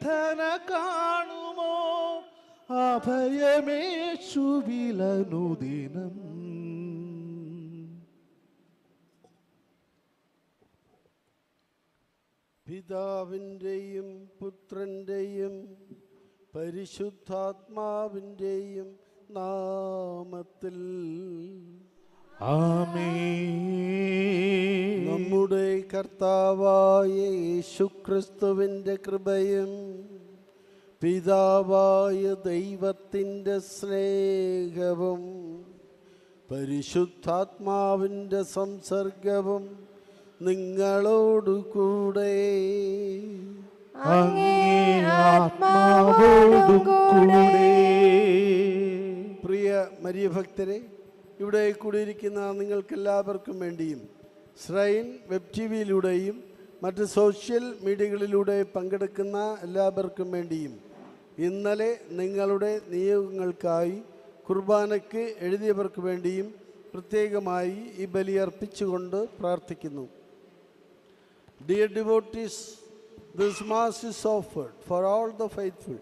പ്രാർത്ഥന കാണുമോ? അഭയമേശുവിലനുദിനം പിതാവിന്റെയും പുത്രന്റെയും പരിശുദ്ധാത്മാവിന്റെയും നാമത്തിൽ നമ്മുടെ കർത്താവായ യേശുക്രിസ്തുവിന്റെ കൃപയും പിതാവായ ദൈവത്തിന്റെ സ്നേഹവും പരിശുദ്ധാത്മാവിന്റെ സംസർഗവും നിങ്ങളോടു കൂടെ. അങ്ങേ ആത്മാവോടും കൂടെ. കൂടിയിരിക്കുന്ന നിങ്ങൾക്കെല്ലാവർക്കും വേണ്ടിയും ശ്രൈൻ വെബ് ടി വിയിലൂടെയും മറ്റ് സോഷ്യൽ മീഡിയകളിലൂടെ പങ്കെടുക്കുന്ന എല്ലാവർക്കും വേണ്ടിയും ഇന്നലെ നിങ്ങളുടെ നിയോഗങ്ങൾക്കായി കുർബാനയ്ക്ക് എഴുതിയവർക്ക് വേണ്ടിയും പ്രത്യേകമായി ഈ ബലി അർപ്പിച്ചുകൊണ്ട് പ്രാർത്ഥിക്കുന്നു. Devotees this mass is offered for all the faithful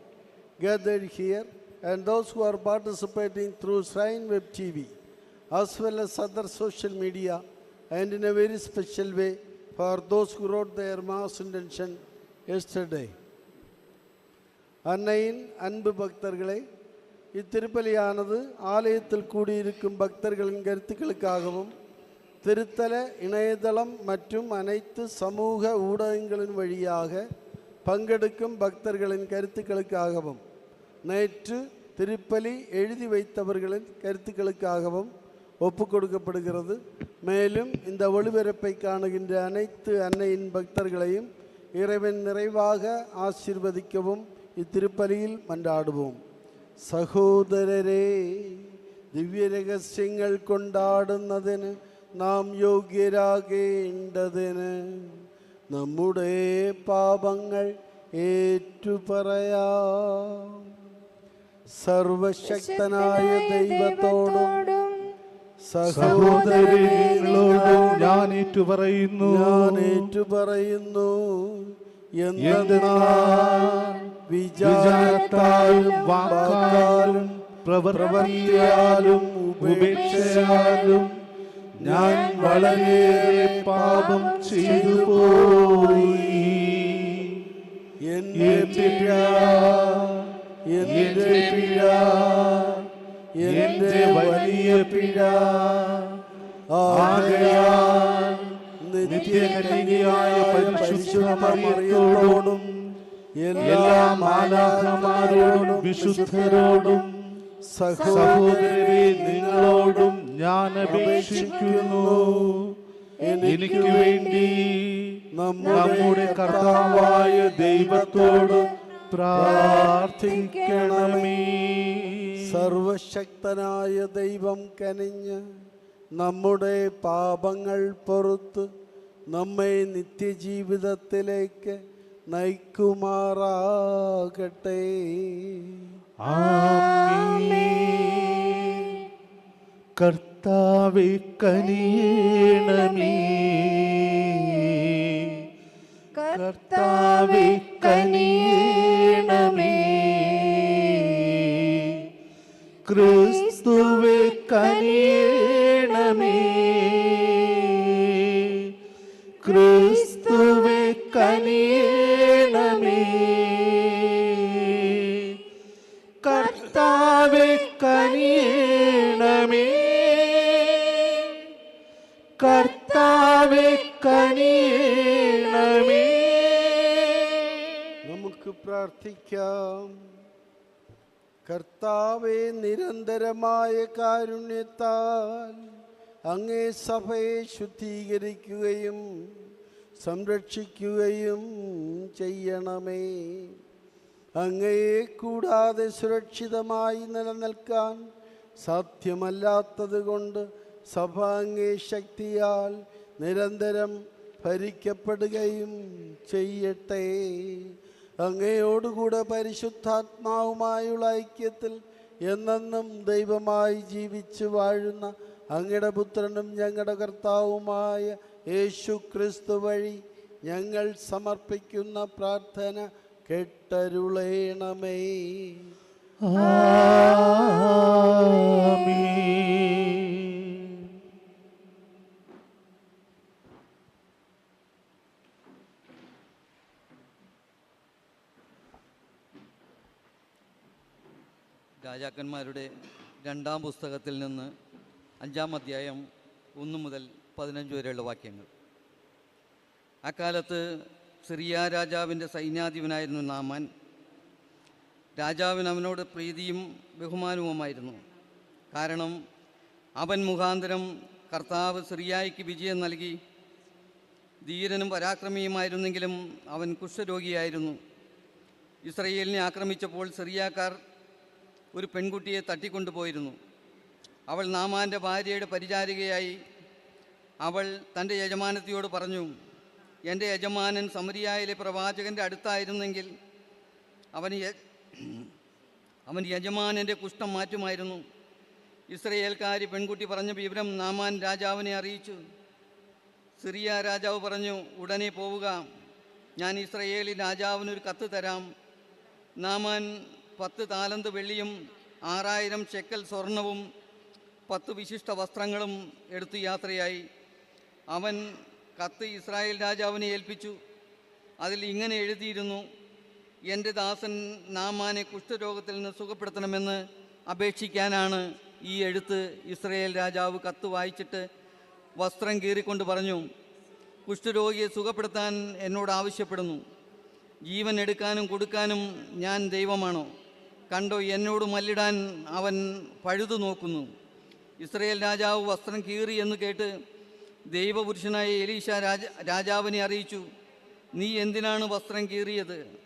faithful here and those who are participating through shrine web T TV, as well as other social media, and in a very special way for those who wrote their Mass intention yesterday. அன்னையின் அன்பு பக்தர்களை இத்திருப்பலியானது ஆலயத்தில் கூடியிருக்கும் பக்தர்களின் கருத்துக்களுக்காகவும் திருத்தல இணையதளம் மற்றும் அனைத்து சமூக ஊடகங்களின் வழியாக பங்கெடுக்கும் பக்தர்களின் கருத்துக்களுக்காகவும் நேற்று திருப்பலி எழுதி வைத்தவர்களின் கருத்துக்களுக்காகவும் ஒப்பு கொடுக்கப்படுகிறது மேலும் இந்த ஒளிபரப்பை காணுகின்ற அனைத்து அன்னையின் பக்தர்களையும் இறைவன் நிறைவாக ஆசீர்வதிக்கவும் இத்திருப்பலியில் மன்றாடுவோம் സഹോദരരെ ദിവ്യരഹസ്യങ്ങൾ കൊണ്ടാടുന്നതിന് നാം യോഗ്യരാകേണ്ടതിന് നമ്മുടെ പാപങ്ങൾ ഏറ്റുപറയാം സർവശക്തനായ ദൈവത്തോടും സഹോദരങ്ങളോടും ഞാൻ ഏറ്റു പറയുന്നു ഞാൻ ഏറ്റു പറയുന്നു വിചാരത്താലും വാക്കാലും പ്രവർത്തിയാലും ഉപേക്ഷയാലും ഞാൻ വളരെ പാപം ചെയ്തു പോയി എന്റെ പിഴ എന്റെ പിഴ എന്റെ വലിയ പിഴ. ആകയാൽ നിത്യകന്യകയായ പരിശുദ്ധ മറിയത്തോടും എല്ലാ മാലാഖമാരോടും വിശുദ്ധരോടും സഹോദരരെ നിങ്ങളോടും ഞാൻ അപേക്ഷിക്കുന്നു. എനിക്ക് വേണ്ടി നമ്മുടെ കർത്താവായ ദൈവത്തോടും പ്രാർത്ഥിക്കണമേ. സർവശക്തനായ ദൈവം കനിഞ്ഞ് നമ്മുടെ പാപങ്ങൾ പൊറുത്ത് നമ്മെ നിത്യജീവിതത്തിലേക്ക് നയിക്കുമാറാകട്ടെ ആമേൻ. കർത്താവെ കനിയണമേ കർത്താവെ ക്രിസ്തുവെ കനിയണമേ. ക്രിസ്തുവെ കനിയണമേ. കർത്താവെ കനിയണമേ. കർത്താവെ കനിയണമേ. നമുക്ക് പ്രാർത്ഥിക്കാം. കർത്താവെ നിരന്തരമായ കാരുണ്യത്താൽ അങ്ങേ സഭയെ ശുദ്ധീകരിക്കുകയും സംരക്ഷിക്കുകയും ചെയ്യണമേ. അങ്ങയെ കൂടാതെ സുരക്ഷിതമായി നിലനിൽക്കാൻ സാധ്യമല്ലാത്തതുകൊണ്ട് സഭ അങ്ങേ ശക്തിയാൽ നിരന്തരം ഭരിക്കപ്പെടുകയും ചെയ്യട്ടെ. അങ്ങയോടുകൂടെ പരിശുദ്ധാത്മാവുമായുള്ള ഐക്യത്തിൽ എന്നെന്നും ദൈവമായി ജീവിച്ചു വാഴുന്ന അങ്ങയുടെ പുത്രനും ഞങ്ങളുടെ കർത്താവുമായ യേശു ക്രിസ്തു വഴി ഞങ്ങൾ സമർപ്പിക്കുന്ന പ്രാർത്ഥന കെട്ടരുളേണമേ. ആമീൻ രാജാക്കന്മാരുടെ രണ്ടാം പുസ്തകത്തിൽ നിന്ന് അഞ്ചാം അധ്യായം ഒന്ന് മുതൽ പതിനഞ്ച് വരെയുള്ള വാക്യങ്ങൾ. അക്കാലത്ത് സിറിയ രാജാവിന്റെ സൈന്യാധിപനായിരുന്നു നാമാൻ. രാജാവിന് അവനോട് പ്രീതിയും ബഹുമാനവുമായിരുന്നു. കാരണം അവൻ മുഖാന്തരം കർത്താവ് സിറിയായിക്ക് വിജയം നൽകി. ധീരനും പരാക്രമിയുമായിരുന്നെങ്കിലും അവൻ കുഷ്ഠരോഗിയായിരുന്നു. ഇസ്രയേലിനെ ആക്രമിച്ചപ്പോൾ സിറിയാക്കാർ ഒരു പെൺകുട്ടിയെ തട്ടിക്കൊണ്ടുപോയിരുന്നു. അവൾ നാമാന്റെ ഭാര്യയുടെ പരിചാരികയായി. അവൾ തന്റെ യജമാനത്തിയോട് പറഞ്ഞു എന്റെ യജമാനൻ സമരിയായിലെ പ്രവാചകന്റെ അടുത്തായിരുന്നെങ്കിൽ അവൻ അവൻ യജമാനന്റെ കുഷ്ഠം മാറ്റുമായിരുന്നു. ഇസ്രയേൽക്കാരി പെൺകുട്ടി പറഞ്ഞ വിവരം നാമാൻ രാജാവിനെ അറിയിച്ചു. സിറിയ രാജാവ് പറഞ്ഞു ഉടനെ പോവുക. ഞാൻ ഇസ്രയേലി രാജാവിനൊരു കത്ത് തരാം. നാമാൻ പത്ത് താലന്ത് വെള്ളിയും ആറായിരം ചെക്കൽ സ്വർണവും പത്ത് വിശിഷ്ട വസ്ത്രങ്ങളും എടുത്തു യാത്രയായി. അവൻ കത്ത് ഇസ്രായേൽ രാജാവിനെ ഏൽപ്പിച്ചു. അതിൽ ഇങ്ങനെ എഴുതിയിരുന്നു എന്റെ ദാസൻ നാമാനെ കുഷ്ഠരോഗത്തിൽ നിന്ന് സുഖപ്പെടുത്തണമെന്ന് അപേക്ഷിക്കാനാണ് ഈ എഴുത്ത് ഇസ്രയേൽ രാജാവ് കത്ത് വായിച്ചിട്ട് വസ്ത്രം കീറിക്കൊണ്ട് പറഞ്ഞു. കുഷ്ഠരോഗിയെ സുഖപ്പെടുത്താൻ എന്നോട് ആവശ്യപ്പെടുന്നു. ജീവൻ എടുക്കാനും കൊടുക്കാനും ഞാൻ ദൈവമാണോ? കണ്ടോ എന്നോട് മല്ലിടാൻ അവൻ പഴുതു നോക്കുന്നു. ഇസ്രയേൽ രാജാവ് വസ്ത്രം കീറി എന്ന് കേട്ട് ദൈവപുരുഷനായ എലീഷ രാജ രാജാവിനെ അറിയിച്ചു നീ എന്തിനാണ് വസ്ത്രം കീറിയത്?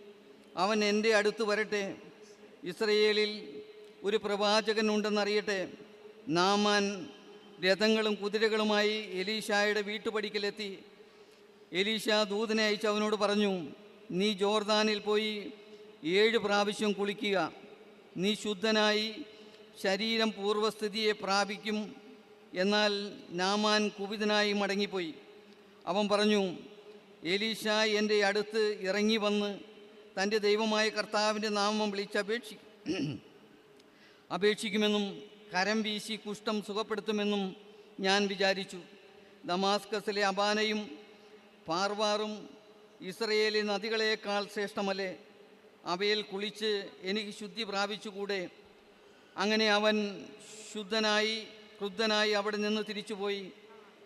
അവൻ എന്റെ അടുത്ത് വരട്ടെ. ഇസ്രയേലിൽ ഒരു പ്രവാചകൻ ഉണ്ടെന്നറിയട്ടെ. നാമാൻ രഥങ്ങളും കുതിരകളുമായി എലീഷായുടെ വീട്ടുപടിക്കലെത്തി. എലീഷ ദൂതനെ അയച്ച് അവനോട് പറഞ്ഞു നീ ജോർദാനിൽ പോയി ഏഴ് പ്രാവശ്യം കുളിക്കുക. നീ ശുദ്ധനായി ശരീരം പൂർവസ്ഥിതിയെ പ്രാപിക്കും എന്നാൽ നാമാൻ കുപിതനായി മടങ്ങിപ്പോയി. അവൻ പറഞ്ഞു എലീഷ എന്റെ അടുത്ത് ഇറങ്ങി വന്ന് തന്റെ ദൈവമായ കർത്താവിന്റെ നാമം വിളിച്ചപേക്ഷി അപേക്ഷിക്കുമെന്നും കരം വീശി കുഷ്ഠം സുഖപ്പെടുത്തുമെന്നും ഞാൻ വിചാരിച്ചു. ദമാസ്കസിലെ അബാനയും പാർവാറും ഇസ്രയേലി നദികളേക്കാൾ ശ്രേഷ്ഠമല്ലേ? അവയിൽ കുളിച്ച് എനിക്ക് ശുദ്ധി പ്രാപിച്ചുകൂടെ? അങ്ങനെ അവൻ ശുദ്ധനായി ക്രുദ്ധനായി അവിടെ നിന്ന് തിരിച്ചുപോയി.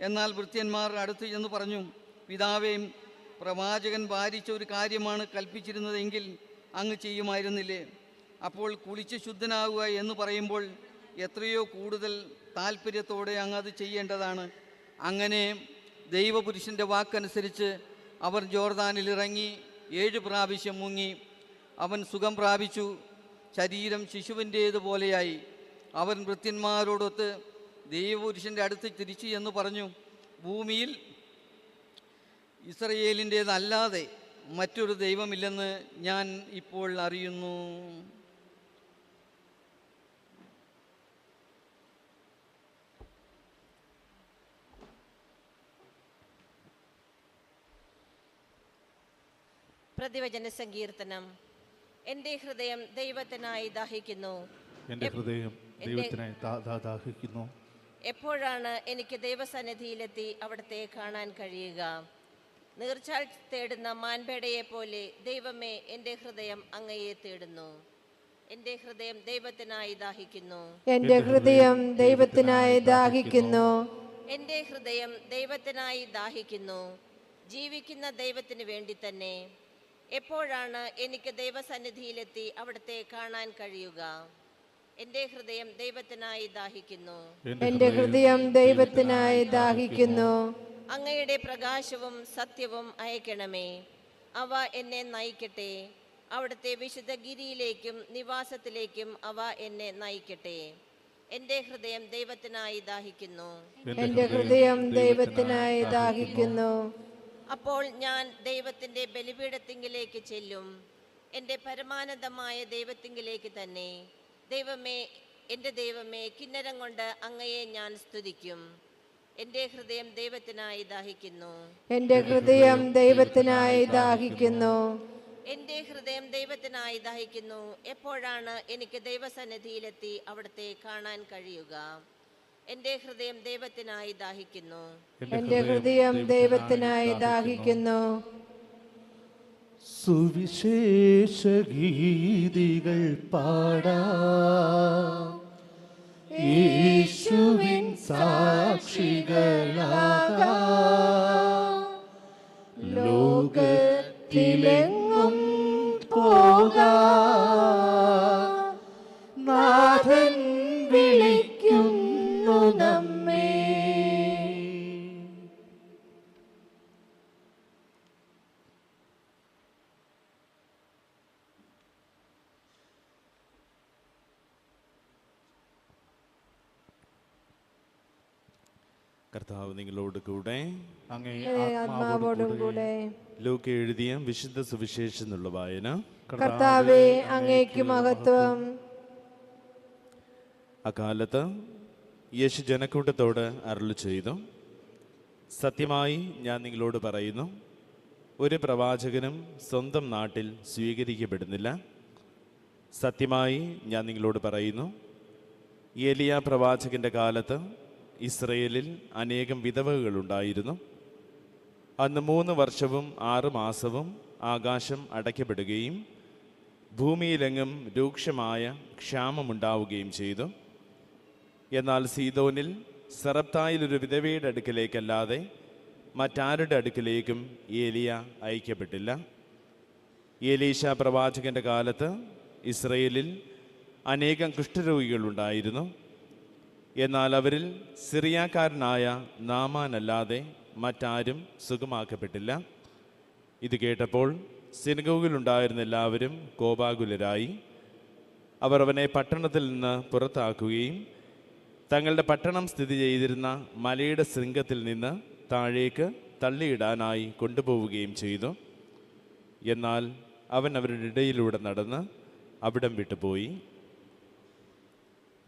എന്നാൽ വൃത്യന്മാർ അടുത്ത് ചെന്ന് പറഞ്ഞു പിതാവേയും പ്രവാചകൻ ഭാരിച്ച ഒരു കാര്യമാണ് കൽപ്പിച്ചിരുന്നതെങ്കിൽ അങ്ങ് ചെയ്യുമായിരുന്നില്ലേ? അപ്പോൾ കുളിച്ച് ശുദ്ധനാവുക എന്ന് പറയുമ്പോൾ എത്രയോ കൂടുതൽ താല്പര്യത്തോടെ അങ്ങ് അത് ചെയ്യേണ്ടതാണ്. അങ്ങനെ ദൈവപുരുഷന്റെ വാക്കനുസരിച്ച് അവർ ജോർദാനിൽ ഇറങ്ങി ഏഴ് പ്രാവശ്യം മുങ്ങി. അവൻ സുഖം പ്രാപിച്ചു. ശരീരം ശിശുവിന്റേതുപോലെയായി. അവൻ വൃത്യന്മാരോടൊത്ത് ദൈവപുരുഷന്റെ അടുത്ത് തിരിച്ചു എന്ന് പറഞ്ഞു ഭൂമിയിൽ ഇസ്രയേലിന്റേതല്ലാതെ മറ്റൊരു ദൈവമില്ലെന്ന് ഞാൻ ഇപ്പോൾ അറിയുന്നു. പ്രതിവചന സങ്കീർത്തനം. എന്റെ ഹൃദയം ദൈവത്തിനായി ദാഹിക്കുന്നു. എന്റെ ഹൃദയം ദൈവത്തിനായി ദാഹിക്കുന്നു. എപ്പോഴാണ് എനിക്ക് ദൈവസന്നിധിയിലെത്തി അവിടത്തെ കാണാൻ കഴിയുക? നീർച്ചാൽ തേടുന്ന മാൻപേടയെ പോലെ ദൈവമേ എന്റെ ഹൃദയം അങ്ങയെ തേടുന്നു. എന്റെ ഹൃദയം ദൈവത്തിനായി ദാഹിക്കുന്നു. എന്റെ ഹൃദയം ദൈവത്തിനായി ദാഹിക്കുന്നു. എന്റെ ഹൃദയം ദൈവത്തിനായി ദാഹിക്കുന്നു. ജീവിക്കുന്ന ദൈവത്തിന് വേണ്ടി തന്നെ എപ്പോഴാണ് എനിക്ക് ദൈവസന്നിധിയിലെത്തി അവിടുത്തെ കാണാൻ കഴിയുക? എന്റെ ഹൃദയം ദൈവത്തിനായി ദാഹിക്കുന്നു. എന്റെ ഹൃദയം ദൈവത്തിനായി ദാഹിക്കുന്നു. അങ്ങയുടെ പ്രകാശവും സത്യവും അയക്കണമേ. അവ എന്നെ നയിക്കട്ടെ. അവിടുത്തെ വിശുദ്ധ ഗിരിയിലേക്കും നിവാസത്തിലേക്കും അവ എന്നെ നയിക്കട്ടെ. എന്റെ ഹൃദയം ദൈവത്തിനായി ദാഹിക്കുന്നു. എന്റെ ഹൃദയം ദൈവത്തിനായി ദാഹിക്കുന്നു. അപ്പോൾ ഞാൻ ദൈവത്തിന്റെ ബലിപീഠത്തിങ്കിലേക്ക് ചെല്ലും. എന്റെ പരമാനന്ദമായ ദൈവത്തിങ്കിലേക്ക് തന്നെ. ദൈവമേ എന്റെ ദൈവമേ കിന്നരം കൊണ്ട് അങ്ങയെ ഞാൻ സ്തുതിക്കും. എന്റെ ഹൃദയം ദൈവത്തിനായി ദാഹിക്കുന്നു. എന്റെ ഹൃദയം ദൈവത്തിനായി ദാഹിക്കുന്നു. എന്റെ ഹൃദയം ദൈവത്തിനായി ദാഹിക്കുന്നു. എപ്പോഴാണ് എനിക്ക് ദൈവസന്നിധിയിലെത്തി അവിടുത്തെ കാണാൻ കഴിയുക? എന്റെ ഹൃദയം ദൈവത്തിനായി ദാഹിക്കുന്നു. എന്റെ ഹൃദയം ദൈവത്തിനായി ദാഹിക്കുന്നു. സുവിശേഷ ഗീതികൾ പാടാ. യേശുവിൻ സാക്ഷികളാകാ. കർത്താവ് നിങ്ങളോട് കൂടെ. അങ്ങേ ആത്മാവോടും കൂടെ. ലൂക്ക് എഴുതിയ വിശുദ്ധ സുവിശേഷം എന്നുള്ള വായന. കർത്താവേ അങ്ങേക്ക് മഹത്വം. അക്കാലത്ത് യേശു ജനക്കൂട്ടത്തോട് അരുളി ചെയ്തു. സത്യമായി ഞാൻ നിങ്ങളോട് പറയുന്നു ഒരു പ്രവാചകനും സ്വന്തം നാട്ടിൽ സ്വീകരിക്കപ്പെടുന്നില്ല. സത്യമായി ഞാൻ നിങ്ങളോട് പറയുന്നു ഏലിയ പ്രവാചകന്റെ കാലത്ത് ഇസ്രയേലിൽ അനേകം വിധവകളുണ്ടായിരുന്നു. അന്ന് മൂന്ന് വർഷവും ആറ് മാസവും ആകാശം അടയ്ക്കപ്പെടുകയും ഭൂമിയിലെങ്ങും രൂക്ഷമായ ക്ഷാമമുണ്ടാവുകയും ചെയ്തു. എന്നാൽ സീതോനിൽ സെറപ്തായിൽ ഒരു വിധവയുടെ അടുക്കിലേക്കല്ലാതെ മറ്റാരുടെ അടുക്കിലേക്കും ഏലിയ അയക്കപ്പെട്ടില്ല. ഏലീശ പ്രവാചകന്റെ കാലത്ത് ഇസ്രയേലിൽ അനേകം കുഷ്ഠരോഗികളുണ്ടായിരുന്നു. എന്നാൽ അവരിൽ സിറിയാക്കാരനായ നാമാനല്ലാതെ മറ്റാരും സുഖമാക്കപ്പെട്ടില്ല. ഇത് കേട്ടപ്പോൾ സിനഗോഗിലുണ്ടായിരുന്ന എല്ലാവരും കോപാകുലരായി. അവർ അവനെ പട്ടണത്തിൽ നിന്ന് പുറത്താക്കുകയും തങ്ങളുടെ പട്ടണം സ്ഥിതി ചെയ്തിരുന്ന മലയുടെ ശൃംഗത്തിൽ നിന്ന് താഴേക്ക് തള്ളിയിടാനായി കൊണ്ടുപോവുകയും ചെയ്തു. എന്നാൽ അവൻ അവരുടെ ഇടയിലൂടെ നടന്ന് അവിടം വിട്ടുപോയി.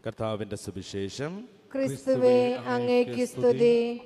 കർത്താവിന്റെ സുവിശേഷം. ക്രിസ്തുവേ അങ്ങേക്ക് സ്തുതി.